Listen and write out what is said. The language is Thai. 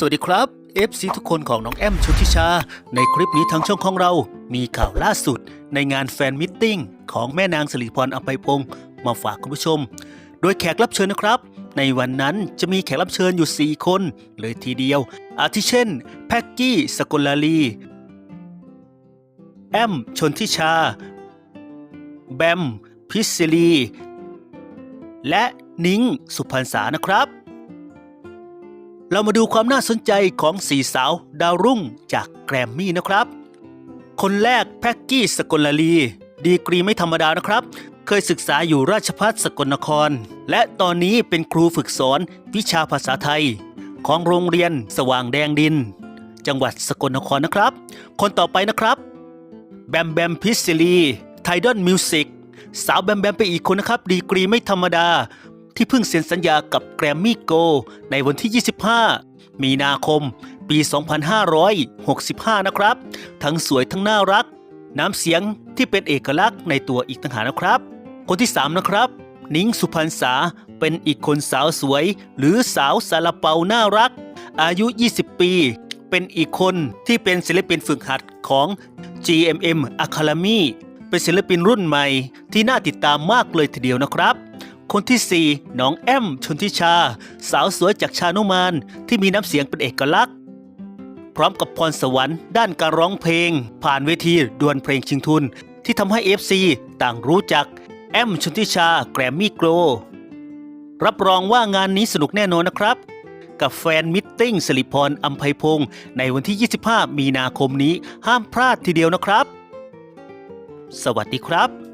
สวัสดีครับ FC ทุกคนของน้องแอมชุติชา ในคลิปนี้ทางช่องของเรา มีข่าวล่าสุดในงานแฟนมิทติ้งของแม่นางสิริพรอัมไพพงศ์มาฝากคุณผู้ชม โดยแขกรับเชิญนะครับ ในวันนั้นจะมีแขกรับเชิญอยู่ 4 คน เลยทีเดียว อาทิเช่น แพ็กกี้ สกลลาลีแอม ชนทิชา แบม พิศลีและนิ้ง สุพรรณษานะครับ เรามาดูความน่าสนใจของสี่สาวดาวรุ่งจากแกรมมี่นะครับ คนแรกแพ็กกี้สกลลาลี ดีกรีไม่ธรรมดานะครับ เคยศึกษาอยู่ราชพัฒสกลนคร และตอนนี้เป็นครูฝึกสอนวิชาภาษาไทย ของโรงเรียนสว่างแดงดิน จังหวัดสกลนครนะครับ คนต่อไปนะครับ แบมแบมพิศลีไทดอนมิวสิกสาวแบมแบมไปอีกคนนะครับ ดีกรีไม่ธรรมดา ที่เพิ่งเซ็นสัญญากับแกรมมี่โกในวันที่ 25 มีนาคม ปี 2565 นะครับ ทั้งสวยทั้งน่ารัก น้ำเสียงที่เป็นเอกลักษณ์ในตัวอีกต่างหากนะครับ คนที่ 3 นะครับ นิ้งสุพรรณษาเป็นอีกคนสาวสวย หรือสาวสาลาเปาน่ารัก อายุ 20 ปี เป็นอีกคนที่เป็นศิลปินฝึกหัดของ GMM Academy เป็นศิลปินรุ่นใหม่ที่น่าติดตามมากเลยทีเดียวนะครับ คนที่ 4 น้องแอมชนทิชา สาวสวยจากชานุมานที่มีน้ำเสียงเป็นเอกลักษณ์ พร้อมกับพรสวรรค์ด้านการร้องเพลง ผ่านเวทีดวลเพลงชิงทุน ที่ทำให้ FC ต่างรู้จัก แอมชนทิชาแกรมมี่โกลรับรองว่างานนี้สนุกแน่นอนนะครับ กับแฟนมิทติ้งสิริพรอัมไพพงศ์ในวันที่ 25 มีนาคมนี้ห้ามพลาดทีเดียวนะครับ สวัสดีครับ